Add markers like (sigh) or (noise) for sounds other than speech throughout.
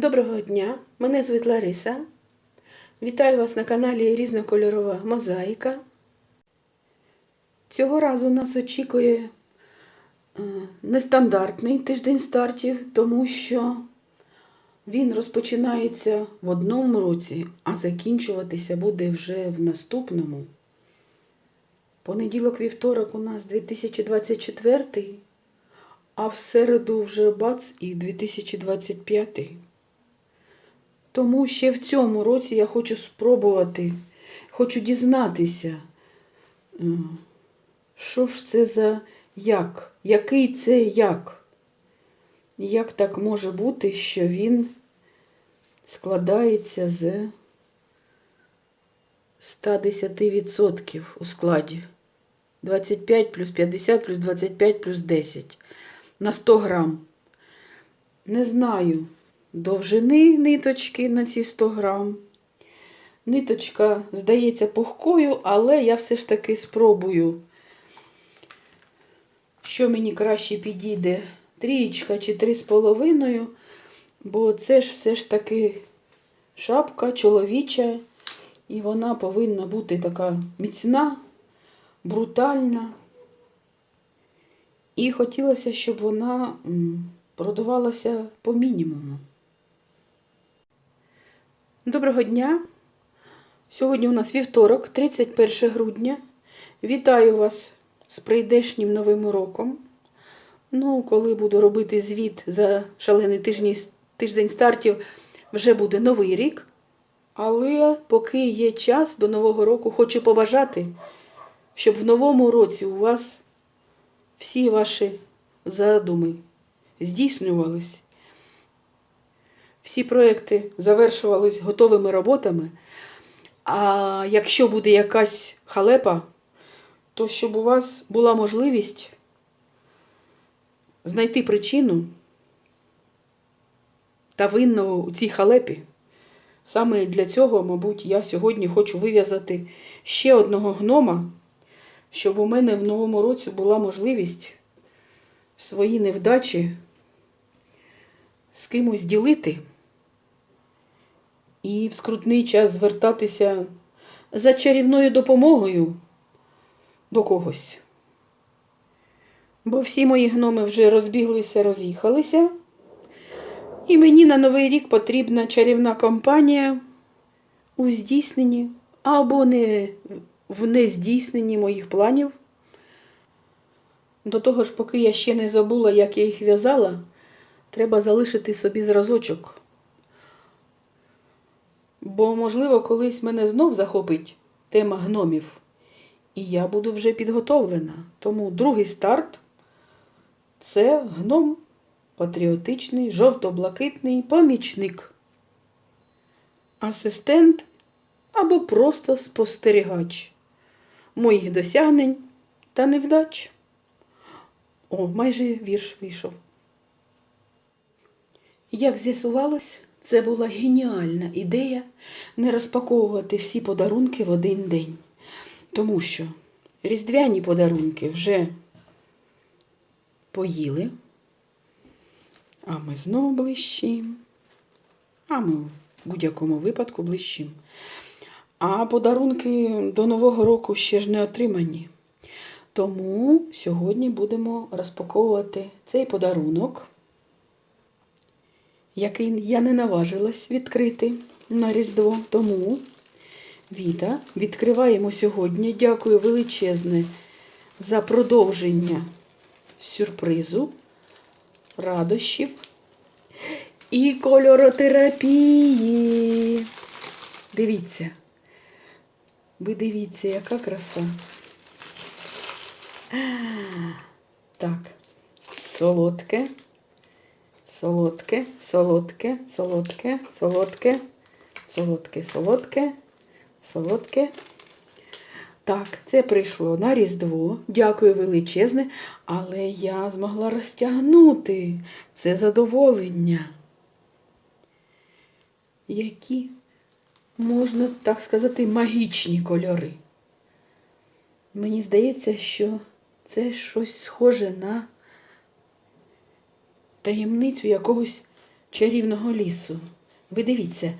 Доброго дня! Мене звуть Лариса. Вітаю вас на каналі Різнокольорова Мозаїка. Цього разу нас очікує е, нестандартний тиждень стартів, тому що він розпочинається в одному році, а закінчуватися буде вже в наступному. Понеділок вівторок у нас 2024, а в середу вже бац і 2025. Тому ще в цьому році я хочу спробувати, хочу дізнатися, що ж це за як, який це як. Як так може бути, що він складається з 110% у складі. 25 плюс 50 плюс 25 плюс 10 на 100 грам. Не знаю довжини ниточки на ці 100 грам. Ниточка здається пухкою, але я все ж таки спробую, що мені краще підійде, трієчка чи три з половиною, бо це ж все ж таки шапка чоловіча, і вона повинна бути така міцна, брутальна. І хотілося, щоб вона м, продавалася по мінімуму. Доброго дня! Сьогодні у нас вівторок, 31 грудня. Вітаю вас з прийдешнім новим роком. Ну, коли буду робити звіт за шалений тижні, тиждень стартів, вже буде новий рік. Але поки є час до Нового року, хочу побажати, щоб в новому році у вас всі ваші задуми здійснювались. Всі проекти завершувались готовими роботами. А якщо буде якась халепа, то щоб у вас була можливість знайти причину та винного у цій халепі. Саме для цього, мабуть, я сьогодні хочу вив'язати ще одного гнома, щоб у мене в новому році була можливість свої невдачі з кимось ділити і в скрутний час звертатися за чарівною допомогою до когось. Бо всі мої гноми вже розбіглися, роз'їхалися, і мені на Новий рік потрібна чарівна компанія у здійсненні або не в нездійсненні моїх планів. До того ж, поки я ще не забула, як я їх в'язала, треба залишити собі зразочок. Бо, можливо, колись мене знов захопить тема гномів, і я буду вже підготовлена. Тому другий старт це гном патріотичний, жовто-блакитний помічник, асистент або просто спостерігач моїх досягнень та невдач. О, майже вірш вийшов. Як з'ясувалось, це була геніальна ідея не розпаковувати всі подарунки в один день. Тому що різдвяні подарунки вже поїли, а ми знову блищим. А ми в будь-якому випадку блищим. А подарунки до Нового року ще ж не отримані. Тому сьогодні будемо розпаковувати цей подарунок, який я не наважилась відкрити на Різдво. Тому, Віта, відкриваємо сьогодні. Дякую величезне за продовження сюрпризу, радощів і кольоротерапії. Дивіться. Ви дивіться, яка краса. Так, солодке, солодке, солодке, солодке, солодке, солодке, солодке, солодке. Так, це прийшло на Різдво. Дякую величезне, але я змогла розтягнути це задоволення. Які, можна так сказати, магічні кольори. Мені здається, що це щось схоже на таємницю якогось чарівного лісу. Ви дивіться,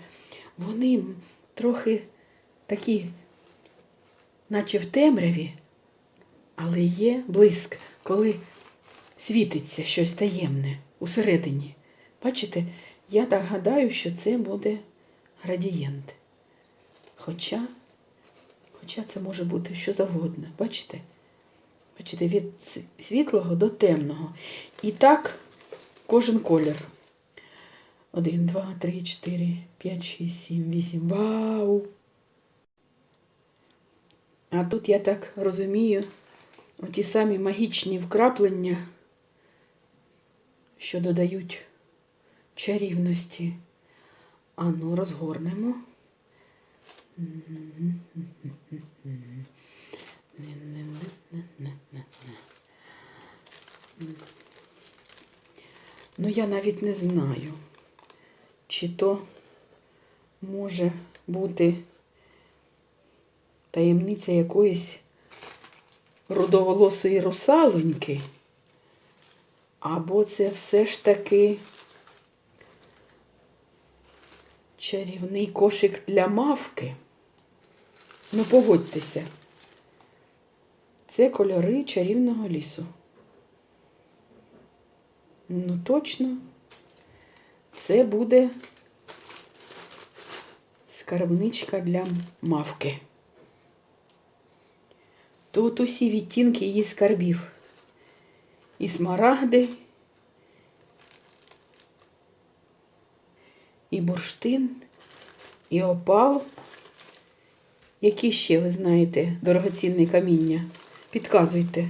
вони трохи такі, наче в темряві, але є блиск, коли світиться щось таємне усередині. Бачите, я так гадаю, що це буде градієнт. Хоча, хоча це може бути що завгодно. Бачите? Бачите, від світлого до темного. І так кожен колір. Один, два, три, чотири, п'ять, шість, сім, вісім. Вау! А тут я так розумію, оті самі магічні вкраплення, що додають чарівності. А ну, розгорнемо. Ну, я навіть не знаю, чи то може бути таємниця якоїсь рудоволосої русалоньки, або це все ж таки чарівний кошик для мавки. Ну, погодьтеся, це кольори чарівного лісу. Ну, точно, це буде скарбничка для мавки. Тут усі відтінки її скарбів. І смарагди, і бурштин, і опал. Які ще ви знаєте дорогоцінне каміння? Підказуйте.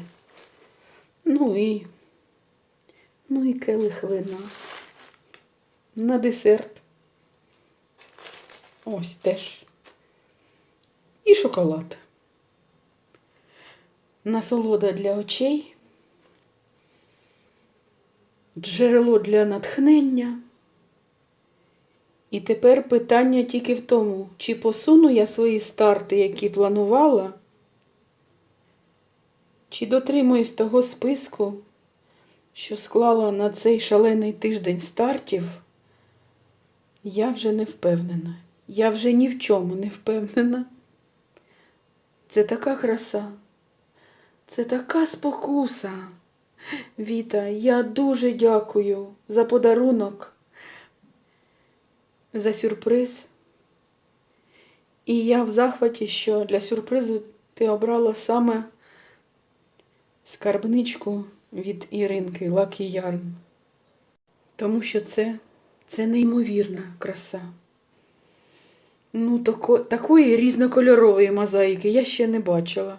Ну і, ну і келих вина. На десерт. Ось теж. І шоколад. Насолода для очей. Джерело для натхнення. І тепер питання тільки в тому, чи посуну я свої старти, які планувала, чи дотримуюсь того списку, що склала на цей шалений тиждень стартів, я вже не впевнена. Я вже ні в чому не впевнена. Це така краса, це така спокуса. Віта, я дуже дякую за подарунок за сюрприз. І я в захваті, що для сюрпризу ти обрала саме скарбничку від Іринки Lucky Yarn. Тому що це, це неймовірна краса. Ну, тако, такої різнокольорової мозаїки я ще не бачила.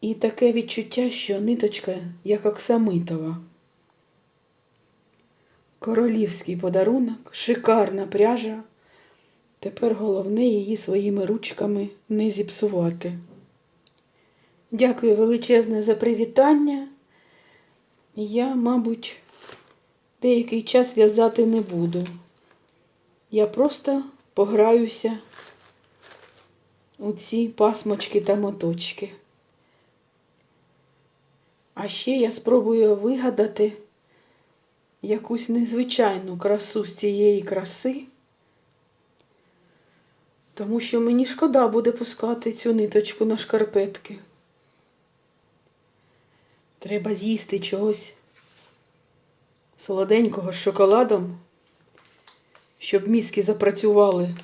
І таке відчуття, що ниточка як оксамитова. Королівський подарунок, шикарна пряжа. Тепер головне її своїми ручками не зіпсувати. Дякую величезне за привітання. Я, мабуть, деякий час в'язати не буду. Я просто пограюся у ці пасмочки та моточки. А ще я спробую вигадати якусь незвичайну красу з цієї краси, тому що мені шкода буде пускати цю ниточку на шкарпетки. Треба з'їсти чогось солоденького з шоколадом, щоб мізки запрацювали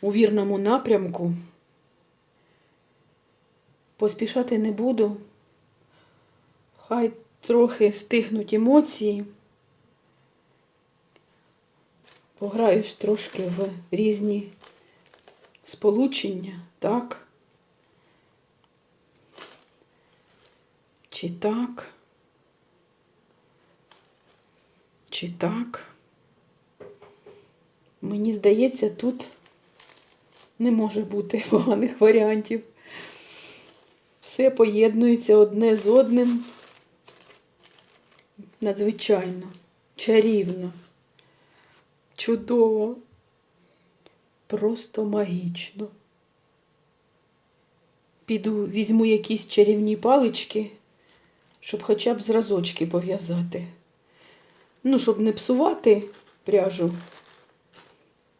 у вірному напрямку. Поспішати не буду. Хай трохи стихнуть емоції. Пограюсь трошки в різні сполучення, так? Чи так? Чи так? Мені здається, тут не може бути (laughs) поганих варіантів. Все поєднується одне з одним надзвичайно, чарівно, чудово, просто магічно. Піду, візьму якісь чарівні палички, щоб хоча б зразочки пов'язати. Ну, щоб не псувати пряжу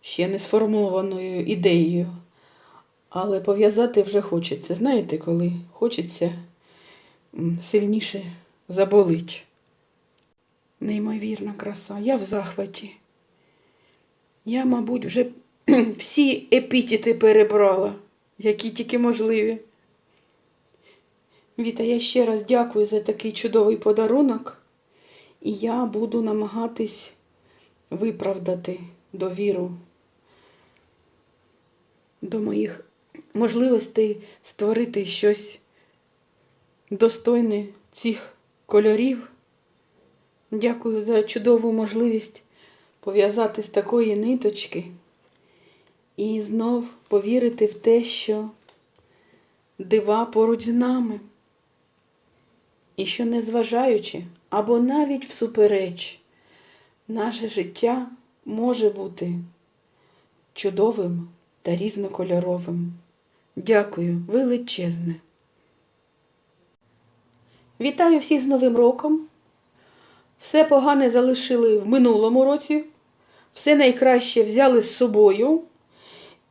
ще не сформованою ідеєю. Але пов'язати вже хочеться. Знаєте, коли хочеться сильніше заболить. Неймовірна краса. Я в захваті. Я, мабуть, вже (clears throat) всі епітети перебрала, які тільки можливі. Віта, я ще раз дякую за такий чудовий подарунок. І я буду намагатись виправдати довіру до моїх можливостей створити щось достойне цих кольорів. Дякую за чудову можливість пов'язати з такої ниточки і знов повірити в те, що дива поруч з нами. І що, незважаючи або навіть всупереч, наше життя може бути чудовим та різнокольоровим. Дякую, величезне. Вітаю всіх з Новим роком. Все погане залишили в минулому році. Все найкраще взяли з собою.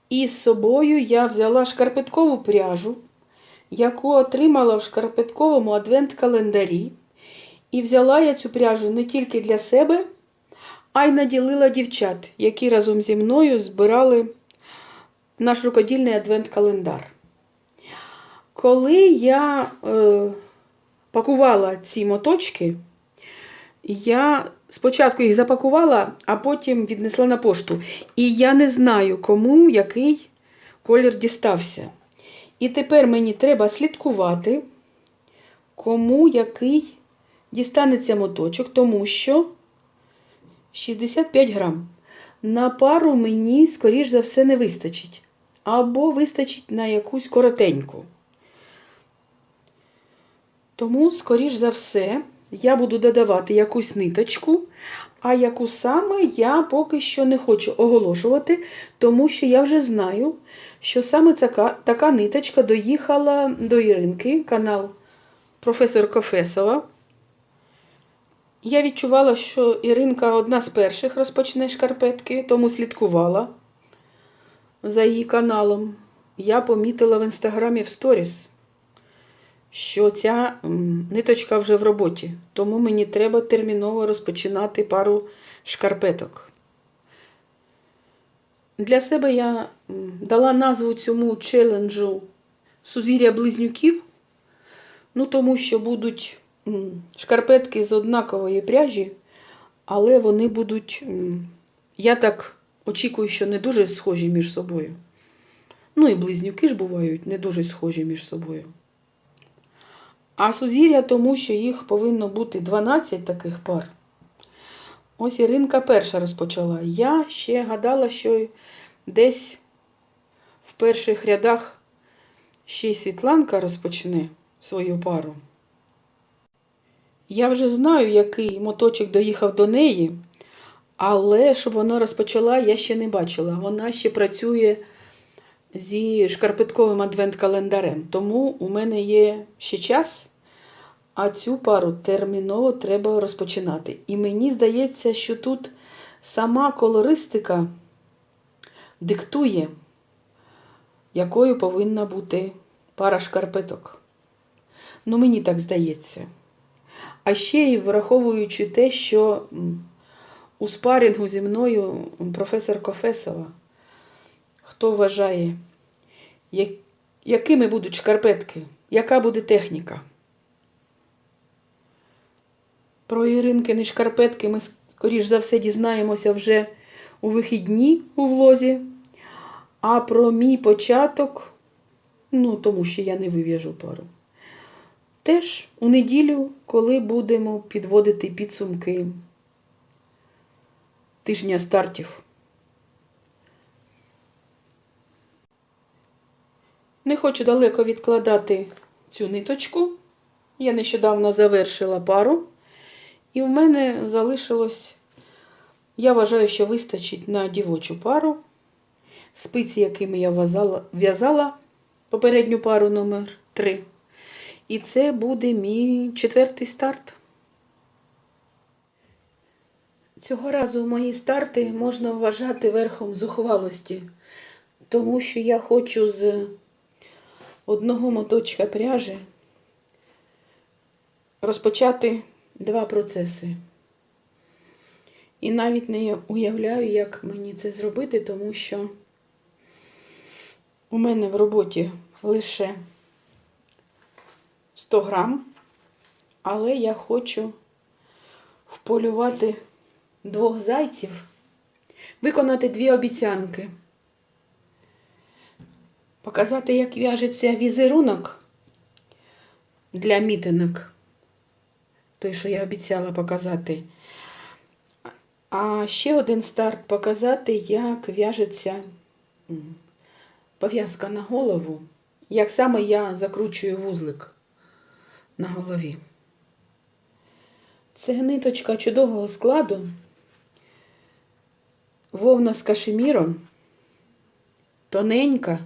І з собою я взяла шкарпеткову пряжу, яку отримала в шкарпетковому адвент-календарі. І взяла я цю пряжу не тільки для себе, а й наділила дівчат, які разом зі мною збирали наш рукодільний адвент-календар. Коли я е, пакувала ці моточки, я спочатку їх запакувала, а потім віднесла на пошту. І я не знаю, кому який колір дістався. І тепер мені треба слідкувати, кому який дістанеться моточок, тому що 65 грам. На пару мені, скоріш за все, не вистачить. Або вистачить на якусь коротеньку. Тому, скоріш за все, я буду додавати якусь ниточку, а яку саме я поки що не хочу оголошувати, тому що я вже знаю, що саме така, така ниточка доїхала до Іринки, канал професор Кофесова. Я відчувала, що Іринка одна з перших розпочне шкарпетки, тому слідкувала за її каналом. Я помітила в інстаграмі в сторіс, що ця ниточка вже в роботі, тому мені треба терміново розпочинати пару шкарпеток. Для себе я дала назву цьому челенджу Сузір'я близнюків, ну тому що будуть шкарпетки з однакової пряжі, але вони будуть, я так очікую, що не дуже схожі між собою. Ну і близнюки ж бувають не дуже схожі між собою. А сузір'я тому, що їх повинно бути 12 таких пар. Ось Іринка перша розпочала. Я ще гадала, що десь в перших рядах ще й Світланка розпочне свою пару. Я вже знаю, який моточок доїхав до неї, але щоб вона розпочала, я ще не бачила. Вона ще працює зі шкарпетковим адвент-календарем. Тому у мене є ще час, а цю пару терміново треба розпочинати. І мені здається, що тут сама колористика диктує, якою повинна бути пара шкарпеток. Ну, мені так здається. А ще й враховуючи те, що у спарінгу зі мною професор Кофесова, хто вважає, якими будуть шкарпетки, яка буде техніка. Про Іринкини шкарпетки ми, скоріш за все, дізнаємося вже у вихідні у влозі. А про мій початок, ну, тому що я не вив'яжу пару. Теж у неділю, коли будемо підводити підсумки тижня стартів. Не хочу далеко відкладати цю ниточку. Я нещодавно завершила пару. І в мене залишилось, я вважаю, що вистачить на дівочу пару. Спиці, якими я в'язала, попередню пару номер 3. І це буде мій четвертий старт. Цього разу мої старти можна вважати верхом зухвалості, тому що я хочу з одного моточка пряжі розпочати два процеси. І навіть не уявляю, як мені це зробити, тому що у мене в роботі лише 100 грам, але я хочу вполювати двох зайців, виконати дві обіцянки, показати, як в'яжеться візерунок для мітинок, той, що я обіцяла показати. А ще один старт показати, як в'яжеться пов'язка на голову, як саме я закручую вузлик на голові. Це ниточка чудового складу, вовна з кашеміром, тоненька.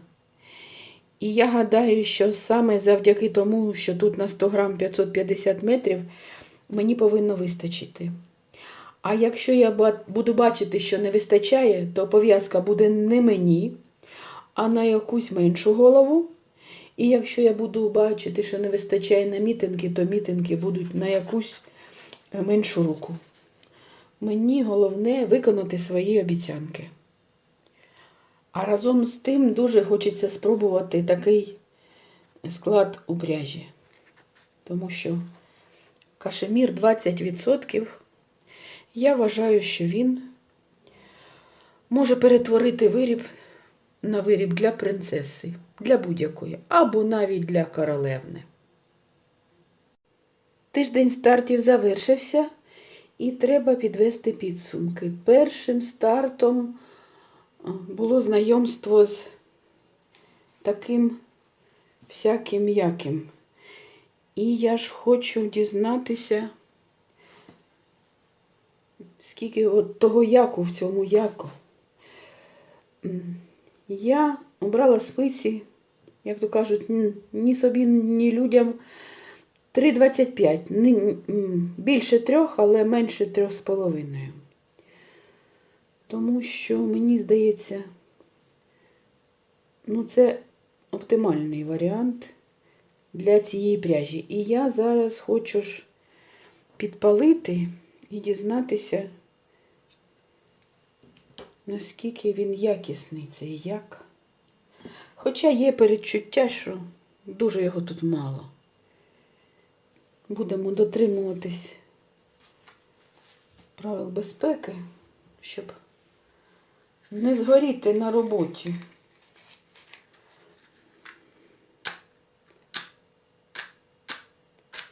І я гадаю, що саме завдяки тому, що тут на 100 грам 550 метрів, мені повинно вистачити. А якщо я буду бачити, що не вистачає, то пов'язка буде не мені, а на якусь меншу голову. І якщо я буду бачити, що не вистачає на мітинги, то мітинги будуть на якусь е, меншу руку. Мені головне виконати свої обіцянки. А разом з тим дуже хочеться спробувати такий склад у пряжі. Тому що кашемір 20%. Я вважаю, що він може перетворити виріб на виріб для принцеси, для будь-якої, або навіть для королевни. Тиждень стартів завершився, і треба підвести підсумки. Першим стартом було знайомство з таким всяким яким. І я ж хочу дізнатися, скільки от того яку в цьому яку. Я обрала спиці, як то кажуть, ні собі, ні людям 3,25. Більше трьох, але менше трьох з половиною. Тому що мені здається, ну це оптимальний варіант для цієї пряжі. І я зараз хочу ж підпалити і дізнатися, наскільки він якісний цей як. Хоча є передчуття, що дуже його тут мало. Будемо дотримуватись правил безпеки, щоб не згоріти на роботі.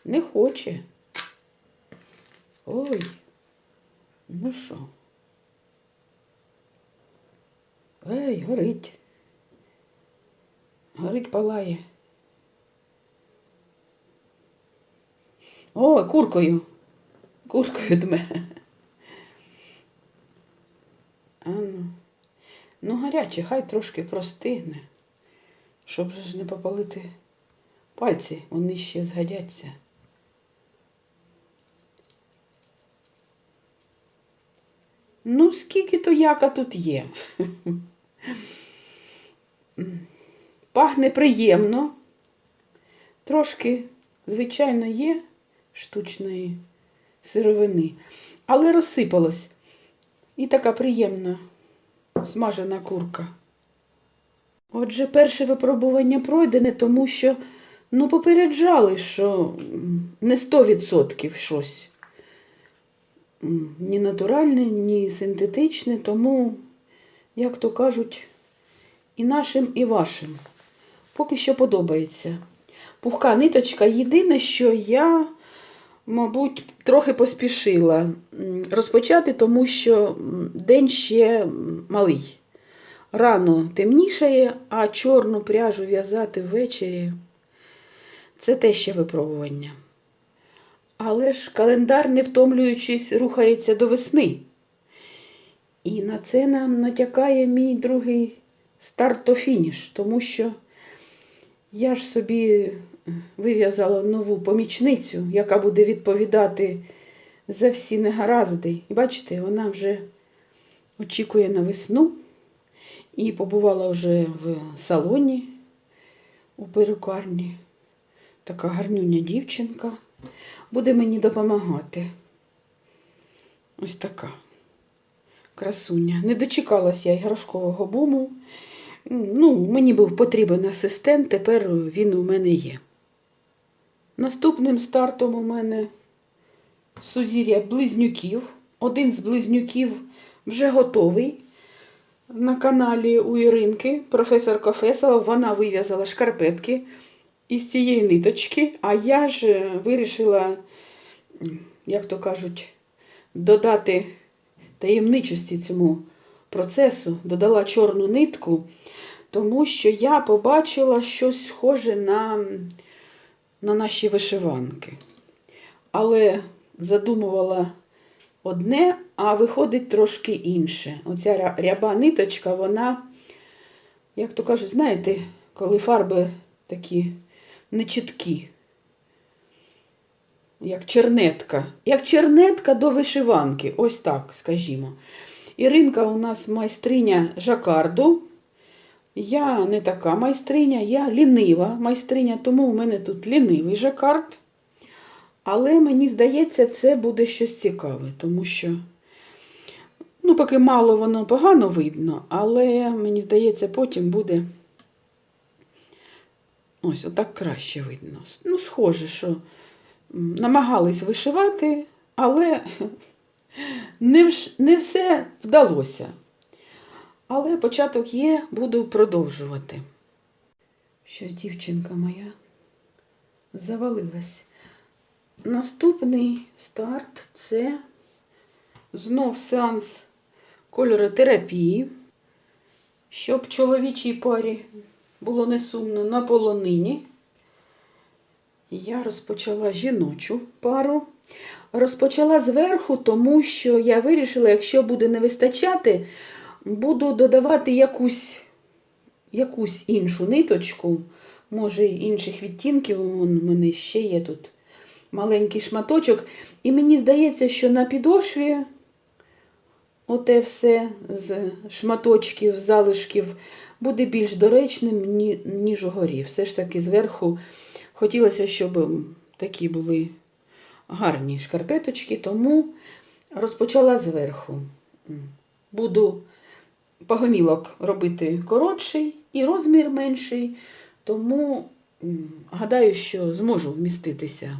Не хоче. Ой, ну що? Ей, горить. Горить палає. О, куркою. Куркою дме. А ну. Гаряче, хай трошки простигне, щоб же ж не попалити пальці, вони ще згодяться. Ну, скільки то яка тут є. Пахне приємно. Трошки, звичайно, є штучної сировини, але розсипалось. І така приємна смажена курка. Отже, перше випробування пройдене, тому що ну, попереджали, що не 100% щось. Ні натуральне, ні синтетичне, тому, як то кажуть, і нашим, і вашим. Поки що подобається. Пухка ниточка. Єдине, що я, мабуть, трохи поспішила розпочати, тому що день ще малий. Рано темнішає, а чорну пряжу в'язати ввечері це те ще випробування. Але ж календар, не втомлюючись, рухається до весни. І на це нам натякає мій другий старт-то-фініш, тому що я ж собі вив'язала нову помічницю, яка буде відповідати за всі негаразди. І бачите, вона вже очікує на весну і побувала вже в салоні у перукарні. Така гарнюня дівчинка. Буде мені допомагати. Ось така красуня. Не дочекалась я іграшкового буму. Ну, мені був потрібен асистент, тепер він у мене є. Наступним стартом у мене сузір'я близнюків. Один з близнюків вже готовий. На каналі у Іринки, професор Кофесова, вона вив'язала шкарпетки із цієї ниточки, а я ж вирішила, як то кажуть, додати таємничості цьому процесу, додала чорну нитку, тому що я побачила щось схоже на, на наші вишиванки. Але задумувала одне, а виходить трошки інше. Оця ряба ниточка, вона, як то кажуть, знаєте, коли фарби такі нечіткі, як чернетка. Як чернетка до вишиванки, ось так, скажімо. Іринка у нас майстриня жакарду. Я не така майстриня, я лінива майстриня, тому у мене тут лінивий жакард. Але мені здається, це буде щось цікаве, тому що, ну, поки мало воно погано видно, але мені здається, потім буде ось отак краще видно. Ну, схоже, що намагались вишивати, але не, не все вдалося. Але початок є, буду продовжувати. Щось дівчинка моя завалилась. Наступний старт це знов сеанс кольоротерапії, щоб чоловічій парі було не сумно на полонині. Я розпочала жіночу пару. Розпочала зверху, тому що я вирішила, якщо буде не вистачати, буду додавати якусь, якусь іншу ниточку, може інших відтінків. У мене ще є тут маленький шматочок. І мені здається, що на підошві оте все з шматочків, залишків буде більш доречним, ніж угорі. Все ж таки зверху хотілося, щоб такі були гарні шкарпеточки, тому розпочала зверху. Буду погомілок робити коротший і розмір менший, тому гадаю, що зможу вміститися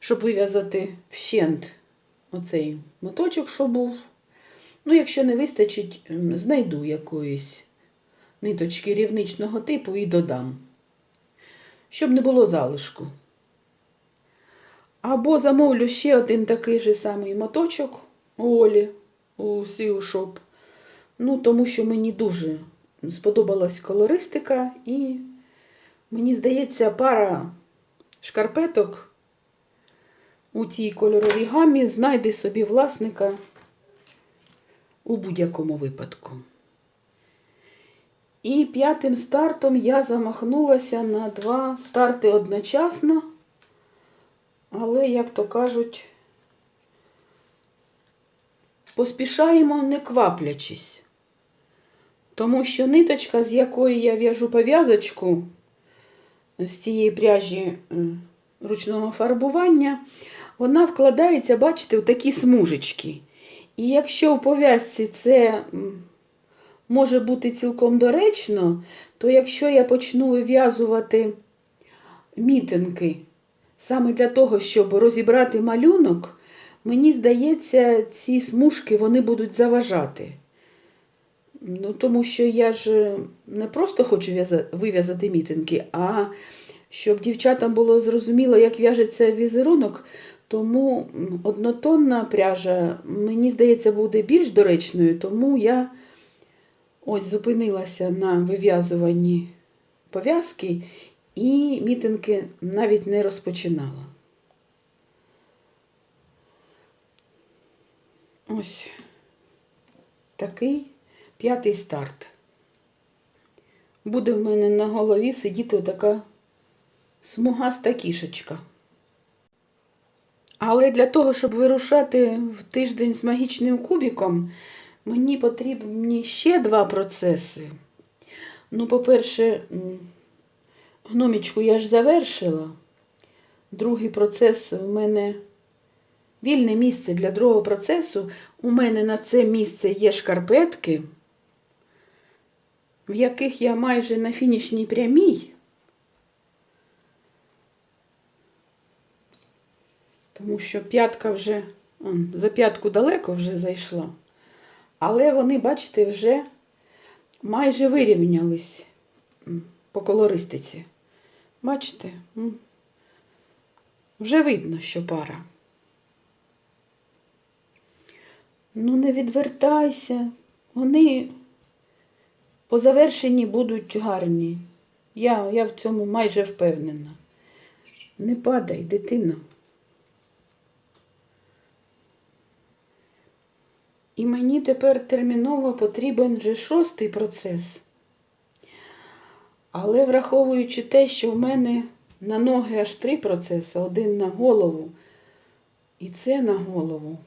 щоб вив'язати вщент оцей моточок, що був. Ну, якщо не вистачить, знайду якоїсь ниточки рівничного типу і додам, щоб не було залишку. Або замовлю ще один такий же самий моточок у Олі у Сіу Шоп. Ну, тому що мені дуже сподобалась колористика, і мені здається, пара шкарпеток у цій кольоровій гамі знайде собі власника у будь-якому випадку. І п'ятим стартом я замахнулася на два старти одночасно, але, як то кажуть, поспішаємо не кваплячись. Тому що ниточка, з якої я в'яжу пов'язочку з цієї пряжі е, ручного фарбування, вона вкладається, бачите, у такі смужечки. І якщо у пов'язці це може бути цілком доречно, то якщо я почну вив'язувати мітинки саме для того, щоб розібрати малюнок, мені здається, ці смужки вони будуть заважати. Ну, тому що я ж не просто хочу вив'язати мітинки, а щоб дівчатам було зрозуміло, як в'яжеться візерунок, тому однотонна пряжа, мені здається, буде більш доречною, тому я ось зупинилася на вив'язуванні пов'язки і мітинки навіть не розпочинала. Ось такий п'ятий старт. Буде в мене на голові сидіти така смугаста кішечка. Але для того, щоб вирушати в тиждень з магічним кубіком, мені потрібні ще два процеси. Ну, по-перше, гномічку я ж завершила. Другий процес у мене вільне місце для другого процесу. У мене на це місце є шкарпетки, в яких я майже на фінішній прямій. Тому що п'ятка вже за п'ятку далеко вже зайшла. Але вони, бачите, вже майже вирівнялись по колористиці. Бачите? Вже видно, що пара. Ну, не відвертайся. Вони по завершенні будуть гарні. Я, я в цьому майже впевнена. Не падай, дитино. І мені тепер терміново потрібен вже шостий процес. Але враховуючи те, що в мене на ноги аж три процеси, один на голову і це на голову,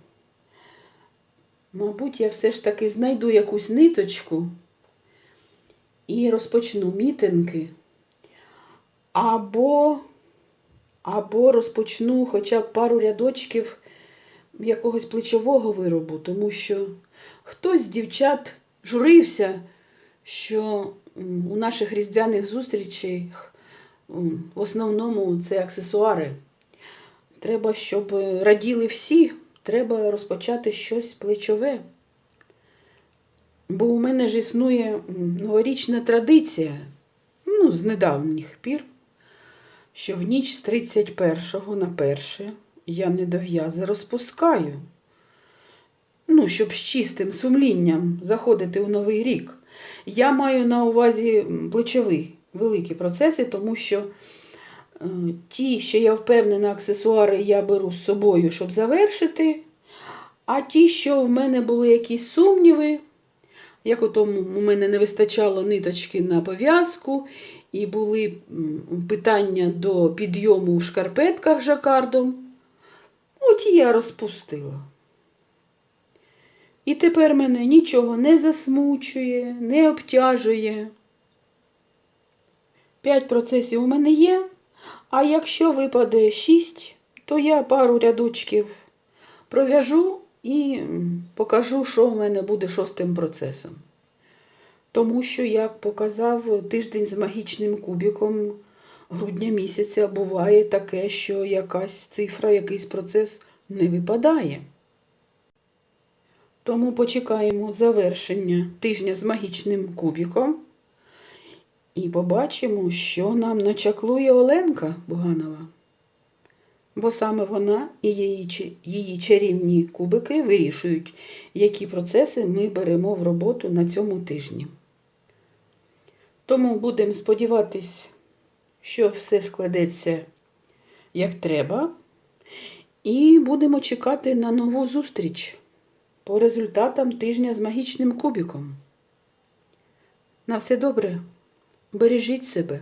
мабуть, я все ж таки знайду якусь ниточку і розпочну мітинги, або, або розпочну хоча б пару рядочків якогось плечового виробу, тому що хтось з дівчат журився, що у наших різдвяних зустрічах в основному це аксесуари. Треба, щоб раділи всі, треба розпочати щось плечове. Бо у мене ж існує новорічна традиція, ну, з недавніх пір, що в ніч з 31 на 1 я недов'язи розпускаю. Ну, щоб з чистим сумлінням заходити у новий рік. Я маю на увазі плечові великі процеси, тому що е, ті, що я впевнена, аксесуари я беру з собою, щоб завершити. А ті, що в мене були якісь сумніви, як у тому у мене не вистачало ниточки на пов'язку, і були питання до підйому в шкарпетках жакардом. От і я розпустила. І тепер мене нічого не засмучує, не обтяжує. П'ять процесів у мене є, а якщо випаде шість, то я пару рядочків пров'яжу і покажу, що в мене буде шостим процесом. Тому що, як показав тиждень з магічним кубіком грудня місяця, буває таке, що якась цифра, якийсь процес не випадає. Тому почекаємо завершення тижня з магічним кубіком і побачимо, що нам начаклує Оленка Буганова. Бо саме вона і її, її чарівні кубики вирішують, які процеси ми беремо в роботу на цьому тижні. Тому будемо сподіватись, що все складеться як треба, і будемо чекати на нову зустріч по результатам тижня з магічним кубіком. На все добре, бережіть себе.